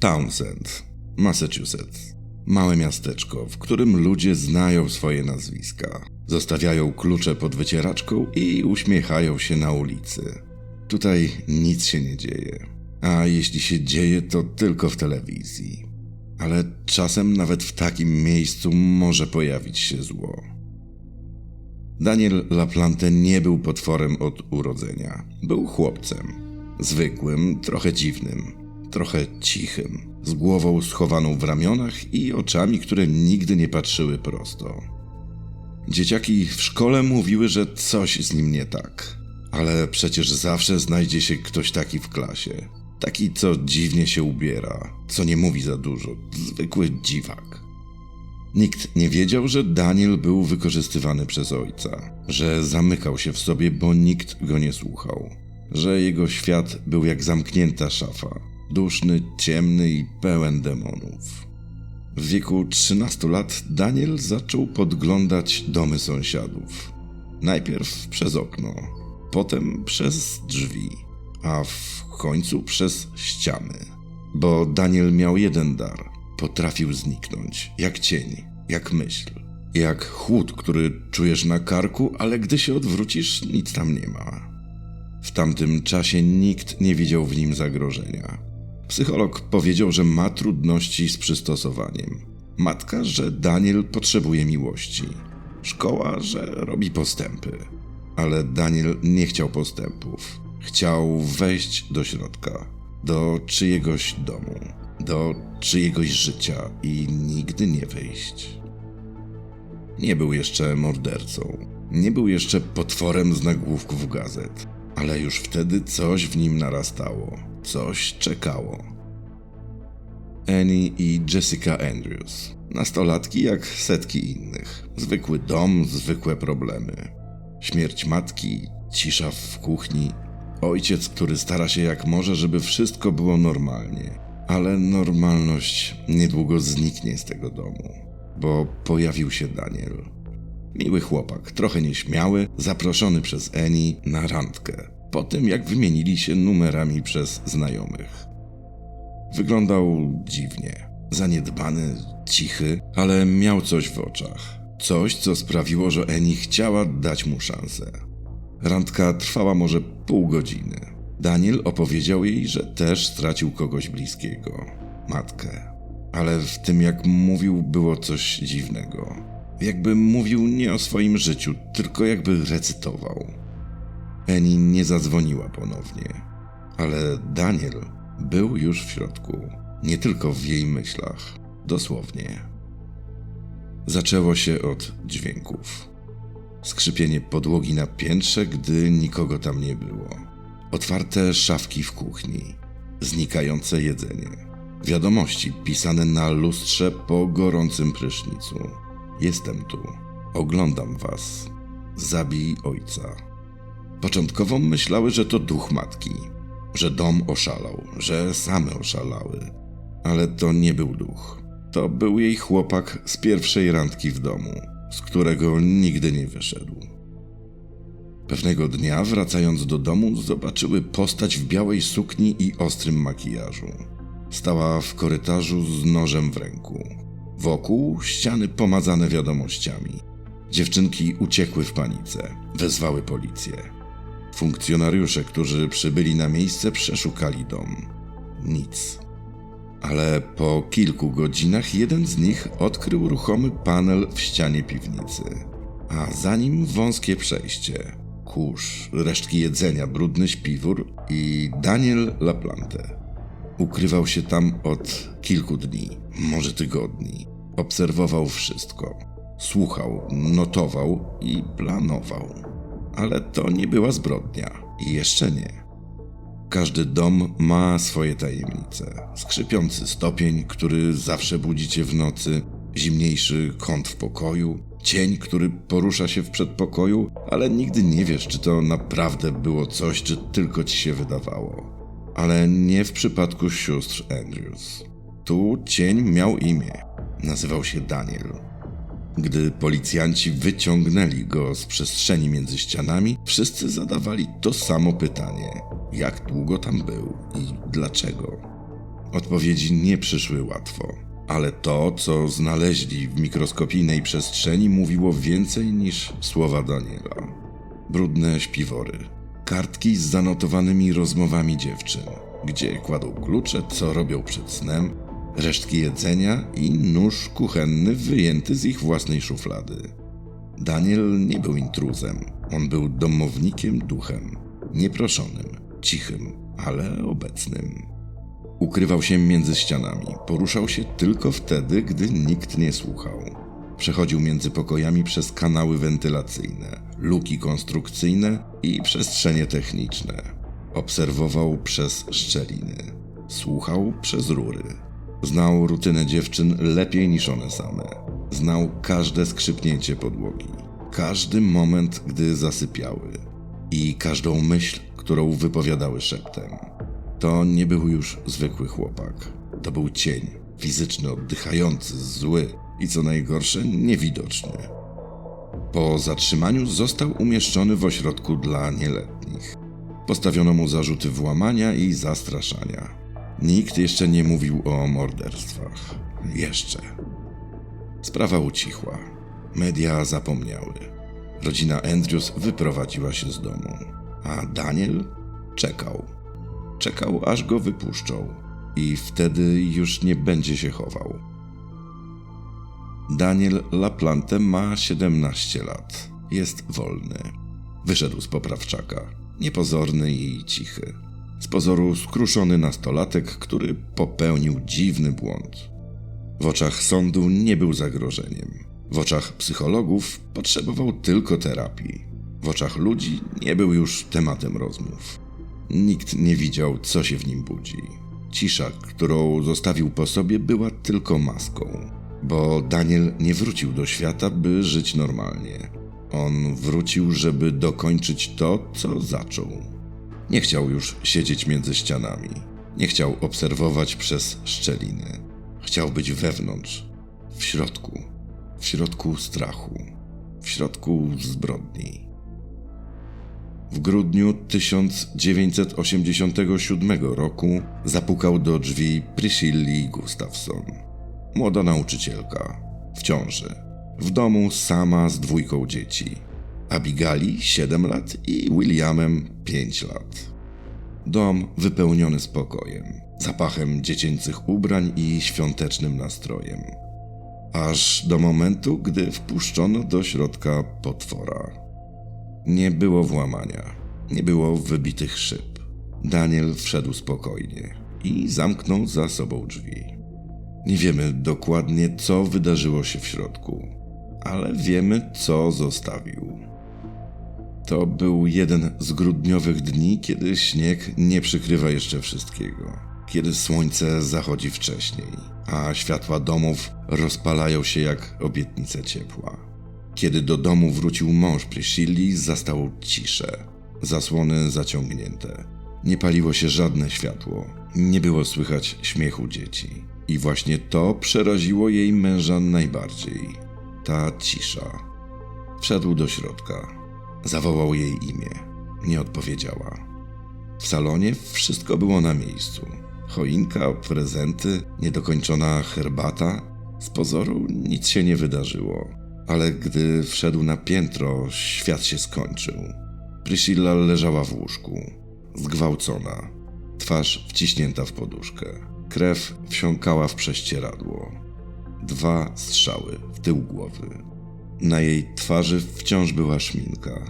Townsend, Massachusetts. Małe miasteczko, w którym ludzie znają swoje nazwiska. Zostawiają klucze pod wycieraczką i uśmiechają się na ulicy. Tutaj nic się nie dzieje. A jeśli się dzieje, to tylko w telewizji. Ale czasem nawet w takim miejscu może pojawić się zło. Daniel Laplante nie był potworem od urodzenia. Był chłopcem. Zwykłym, trochę dziwnym, trochę cichym, z głową schowaną w ramionach i oczami, które nigdy nie patrzyły prosto. Dzieciaki w szkole mówiły, że coś z nim nie tak. Ale przecież zawsze znajdzie się ktoś taki w klasie. Taki, co dziwnie się ubiera, co nie mówi za dużo, zwykły dziwak. Nikt nie wiedział, że Daniel był wykorzystywany przez ojca, że zamykał się w sobie, bo nikt go nie słuchał, że jego świat był jak zamknięta szafa, duszny, ciemny i pełen demonów. W wieku 13 lat Daniel zaczął podglądać domy sąsiadów. Najpierw przez okno, potem przez drzwi, a w końcu przez ściany. Bo Daniel miał jeden dar potrafił zniknąć, jak cień, jak myśl, jak chłód, który czujesz na karku, ale gdy się odwrócisz, nic tam nie ma. W tamtym czasie nikt nie widział w nim zagrożenia. Psycholog powiedział, że ma trudności z przystosowaniem. Matka, że Daniel potrzebuje miłości. Szkoła, że robi postępy. Ale Daniel nie chciał postępów. Chciał wejść do środka, do czyjegoś domu do czyjegoś życia i nigdy nie wyjść. Nie był jeszcze mordercą, nie był jeszcze potworem z nagłówków gazet, ale już wtedy coś w nim narastało, coś czekało. Annie i Jessica Andrews, nastolatki jak setki innych, zwykły dom, zwykłe problemy. Śmierć matki, cisza w kuchni, ojciec, który stara się jak może, żeby wszystko było normalnie ale normalność niedługo zniknie z tego domu, bo pojawił się Daniel. Miły chłopak, trochę nieśmiały, zaproszony przez Eni na randkę, po tym jak wymienili się numerami przez znajomych. Wyglądał dziwnie, zaniedbany, cichy, ale miał coś w oczach. Coś, co sprawiło, że Eni chciała dać mu szansę. Randka trwała może pół godziny. Daniel opowiedział jej, że też stracił kogoś bliskiego matkę. Ale w tym, jak mówił, było coś dziwnego. Jakby mówił nie o swoim życiu, tylko jakby recytował. Eni nie zadzwoniła ponownie, ale Daniel był już w środku, nie tylko w jej myślach, dosłownie. Zaczęło się od dźwięków. Skrzypienie podłogi na piętrze, gdy nikogo tam nie było Otwarte szafki w kuchni, znikające jedzenie, wiadomości pisane na lustrze po gorącym prysznicu. Jestem tu, oglądam was. Zabij ojca. Początkowo myślały, że to duch matki, że dom oszalał, że same oszalały. Ale to nie był duch. To był jej chłopak z pierwszej randki w domu, z którego nigdy nie wyszedł. Pewnego dnia, wracając do domu, zobaczyły postać w białej sukni i ostrym makijażu. Stała w korytarzu z nożem w ręku. Wokół ściany pomazane wiadomościami. Dziewczynki uciekły w panice, wezwały policję. Funkcjonariusze, którzy przybyli na miejsce, przeszukali dom. Nic. Ale po kilku godzinach jeden z nich odkrył ruchomy panel w ścianie piwnicy, a za nim wąskie przejście kurz, resztki jedzenia, brudny śpiwór i Daniel Laplante. Ukrywał się tam od kilku dni, może tygodni. Obserwował wszystko. Słuchał, notował i planował. Ale to nie była zbrodnia. I jeszcze nie. Każdy dom ma swoje tajemnice. Skrzypiący stopień, który zawsze budzicie w nocy, zimniejszy kąt w pokoju, cień, który porusza się w przedpokoju, ale nigdy nie wiesz, czy to naprawdę było coś, czy tylko ci się wydawało. Ale nie w przypadku sióstr Andrews. Tu cień miał imię. Nazywał się Daniel. Gdy policjanci wyciągnęli go z przestrzeni między ścianami, wszyscy zadawali to samo pytanie: jak długo tam był i dlaczego? Odpowiedzi nie przyszły łatwo, ale to, co znaleźli w mikroskopijnej przestrzeni, mówiło więcej niż słowa Daniela. Brudne śpiwory, kartki z zanotowanymi rozmowami dziewczyn, gdzie kładą klucze, co robią przed snem, resztki jedzenia i nóż kuchenny wyjęty z ich własnej szuflady. Daniel nie był intruzem, on był domownikiem duchem, nieproszonym, cichym, ale obecnym. Ukrywał się między ścianami, poruszał się tylko wtedy, gdy nikt nie słuchał. Przechodził między pokojami przez kanały wentylacyjne, luki konstrukcyjne i przestrzenie techniczne. Obserwował przez szczeliny, słuchał przez rury. Znał rutynę dziewczyn lepiej niż one same. Znał każde skrzypnięcie podłogi, każdy moment, gdy zasypiały i każdą myśl, którą wypowiadały szeptem. To nie był już zwykły chłopak. To był cień, fizyczny, oddychający, zły i co najgorsze, niewidoczny. Po zatrzymaniu został umieszczony w ośrodku dla nieletnich. Postawiono mu zarzuty włamania i zastraszania. Nikt jeszcze nie mówił o morderstwach. Jeszcze. Sprawa ucichła. Media zapomniały. Rodzina Andrews wyprowadziła się z domu, a Daniel czekał. Czekał, aż go wypuszczą, i wtedy już nie będzie się chował. Daniel Laplante ma 17 lat. Jest wolny. Wyszedł z poprawczaka. Niepozorny i cichy. Z pozoru skruszony nastolatek, który popełnił dziwny błąd. W oczach sądu nie był zagrożeniem. W oczach psychologów potrzebował tylko terapii. W oczach ludzi nie był już tematem rozmów. Nikt nie widział, co się w nim budzi. Cisza, którą zostawił po sobie, była tylko maską, bo Daniel nie wrócił do świata, by żyć normalnie. On wrócił, żeby dokończyć to, co zaczął. Nie chciał już siedzieć między ścianami. Nie chciał obserwować przez szczeliny. Chciał być wewnątrz, w środku, w środku strachu, w środku zbrodni. W grudniu 1987 roku zapukał do drzwi Priscilli Gustafson. Młoda nauczycielka, w ciąży, w domu sama z dwójką dzieci. Abigali 7 lat i Williamem 5 lat. Dom wypełniony spokojem, zapachem dziecięcych ubrań i świątecznym nastrojem. Aż do momentu, gdy wpuszczono do środka potwora. Nie było włamania, nie było wybitych szyb. Daniel wszedł spokojnie i zamknął za sobą drzwi. Nie wiemy dokładnie, co wydarzyło się w środku, ale wiemy, co zostawił. To był jeden z grudniowych dni, kiedy śnieg nie przykrywa jeszcze wszystkiego, kiedy słońce zachodzi wcześniej, a światła domów rozpalają się jak obietnice ciepła. Kiedy do domu wrócił mąż Priscilli, zastał ciszę, zasłony zaciągnięte. Nie paliło się żadne światło, nie było słychać śmiechu dzieci. I właśnie to przeraziło jej męża najbardziej. Ta cisza. Wszedł do środka, Zawołał jej imię. Nie odpowiedziała. W salonie wszystko było na miejscu. Choinka, prezenty, niedokończona herbata. Z pozoru nic się nie wydarzyło. Ale gdy wszedł na piętro, świat się skończył. Priscilla leżała w łóżku, zgwałcona, twarz wciśnięta w poduszkę. Krew wsiąkała w prześcieradło. Dwa strzały w tył głowy. Na jej twarzy wciąż była szminka,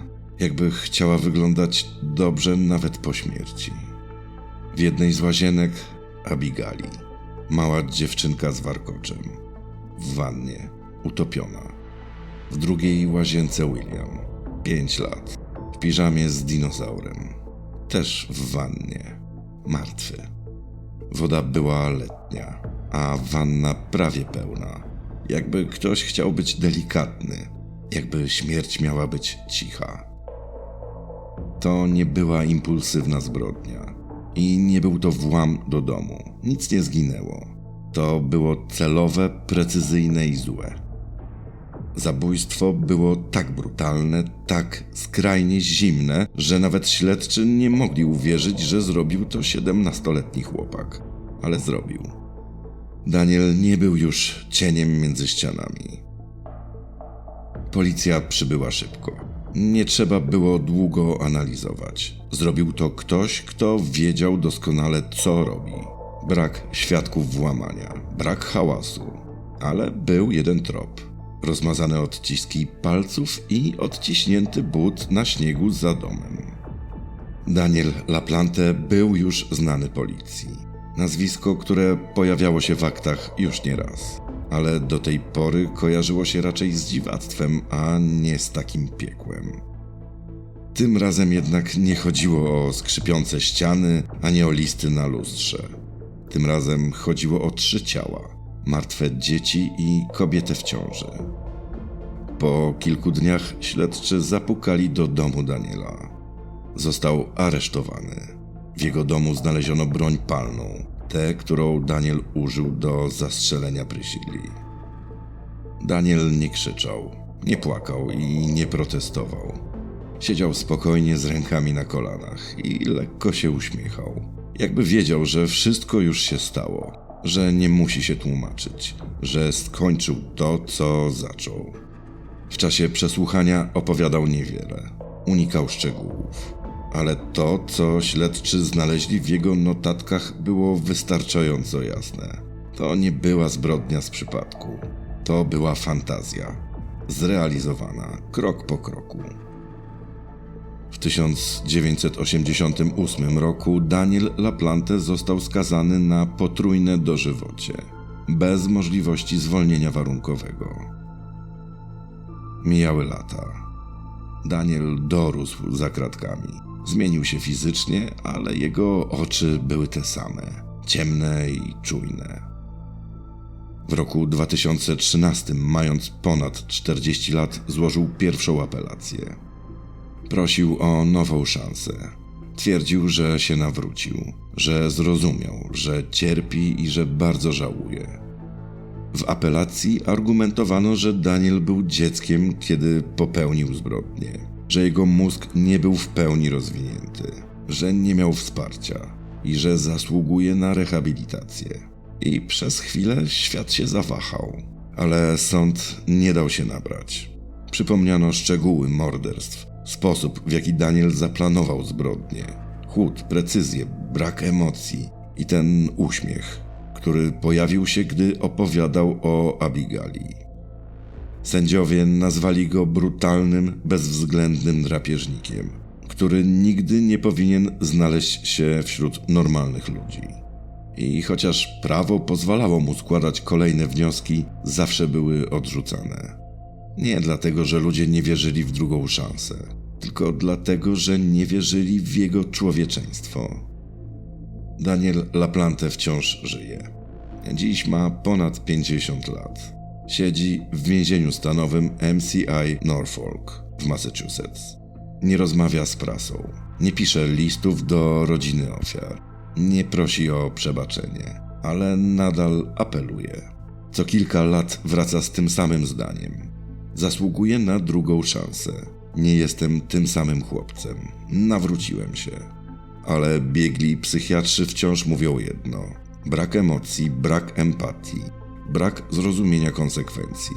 jakby chciała wyglądać dobrze nawet po śmierci. W jednej z łazienek Abigali, mała dziewczynka z warkoczem, w wannie, utopiona. W drugiej łazience William, pięć lat, w piżamie z dinozaurem, też w wannie, martwy. Woda była letnia, a wanna prawie pełna jakby ktoś chciał być delikatny, jakby śmierć miała być cicha. To nie była impulsywna zbrodnia i nie był to włam do domu. Nic nie zginęło. To było celowe, precyzyjne i złe. Zabójstwo było tak brutalne, tak skrajnie zimne, że nawet śledczy nie mogli uwierzyć, że zrobił to siedemnastoletni chłopak. ale zrobił. Daniel nie był już cieniem między ścianami. Policja przybyła szybko. Nie trzeba było długo analizować. Zrobił to ktoś, kto wiedział doskonale, co robi. Brak świadków włamania, brak hałasu, ale był jeden trop. Rozmazane odciski palców i odciśnięty but na śniegu za domem. Daniel Laplante był już znany policji. Nazwisko, które pojawiało się w aktach już nie raz, ale do tej pory kojarzyło się raczej z dziwactwem, a nie z takim piekłem. Tym razem jednak nie chodziło o skrzypiące ściany, ani o listy na lustrze. Tym razem chodziło o trzy ciała: martwe dzieci i kobietę w ciąży. Po kilku dniach śledczy zapukali do domu Daniela. Został aresztowany. W jego domu znaleziono broń palną, tę, którą Daniel użył do zastrzelenia Priscilli. Daniel nie krzyczał, nie płakał i nie protestował. Siedział spokojnie z rękami na kolanach i lekko się uśmiechał. Jakby wiedział, że wszystko już się stało, że nie musi się tłumaczyć, że skończył to, co zaczął. W czasie przesłuchania opowiadał niewiele, unikał szczegółów, ale to, co śledczy znaleźli w jego notatkach, było wystarczająco jasne. To nie była zbrodnia z przypadku, to była fantazja, zrealizowana krok po kroku. W 1988 roku Daniel Laplante został skazany na potrójne dożywocie, bez możliwości zwolnienia warunkowego. Mijały lata. Daniel dorósł za kratkami. Zmienił się fizycznie, ale jego oczy były te same ciemne i czujne. W roku 2013, mając ponad 40 lat, złożył pierwszą apelację. Prosił o nową szansę. Twierdził, że się nawrócił, że zrozumiał, że cierpi i że bardzo żałuje. W apelacji argumentowano, że Daniel był dzieckiem, kiedy popełnił zbrodnię, że jego mózg nie był w pełni rozwinięty, że nie miał wsparcia i że zasługuje na rehabilitację. I przez chwilę świat się zawahał, ale sąd nie dał się nabrać. Przypomniano szczegóły morderstw, sposób w jaki Daniel zaplanował zbrodnię, chłód, precyzję, brak emocji i ten uśmiech, który pojawił się, gdy opowiadał o Abigali. Sędziowie nazwali go brutalnym, bezwzględnym drapieżnikiem, który nigdy nie powinien znaleźć się wśród normalnych ludzi. I chociaż prawo pozwalało mu składać kolejne wnioski, zawsze były odrzucane. Nie dlatego, że ludzie nie wierzyli w drugą szansę, tylko dlatego, że nie wierzyli w jego człowieczeństwo. Daniel Laplante wciąż żyje. Dziś ma ponad 50 lat. Siedzi w więzieniu stanowym MCI Norfolk w Massachusetts. Nie rozmawia z prasą, nie pisze listów do rodziny ofiar, nie prosi o przebaczenie, ale nadal apeluje. Co kilka lat wraca z tym samym zdaniem. Zasługuję na drugą szansę. Nie jestem tym samym chłopcem. Nawróciłem się. Ale biegli psychiatrzy wciąż mówią jedno: brak emocji, brak empatii, brak zrozumienia konsekwencji.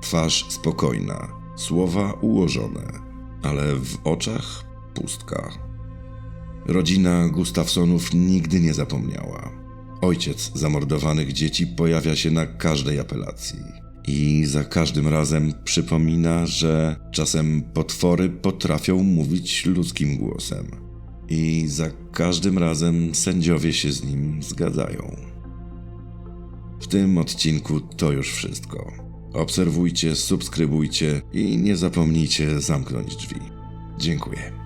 Twarz spokojna, słowa ułożone, ale w oczach pustka. Rodzina Gustafsonów nigdy nie zapomniała. Ojciec zamordowanych dzieci pojawia się na każdej apelacji. I za każdym razem przypomina, że czasem potwory potrafią mówić ludzkim głosem. I za każdym razem sędziowie się z nim zgadzają. W tym odcinku to już wszystko. Obserwujcie, subskrybujcie i nie zapomnijcie zamknąć drzwi. Dziękuję.